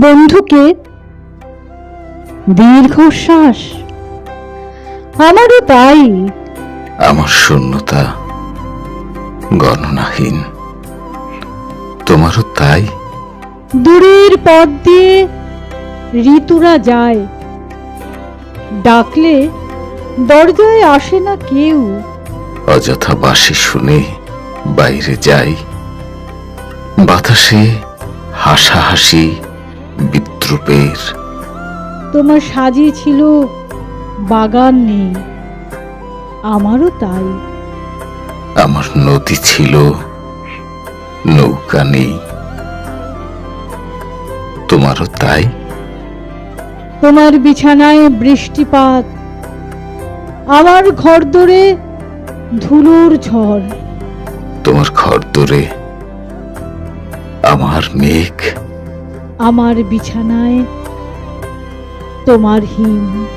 বন্ধুকে দীর্ঘশ্বাস। আমারও তাই। আমার শূন্যতা গণনাহীন। তোমারও তাই? দূরের পথ দিয়ে ঋতুরা যায়। ডাকলে দরজায় আসে না কেউ। অযথা বাসি শুনে বাইরে যাই। বাতাসে হাসাহাসি বিদ্রুপের তোমার সাজিয়েছিল বাগান নেই আমারও তাই। আমার নদী ছিল নৌকা নেই তোমারও তাই? তোমার বিছানায় বৃষ্টিপাত আমার ঘর দরে ধুলোর ঝড়। তোমার ঘর দূরে আমার মেঘ। আমার বিছানায় তোমার হিম।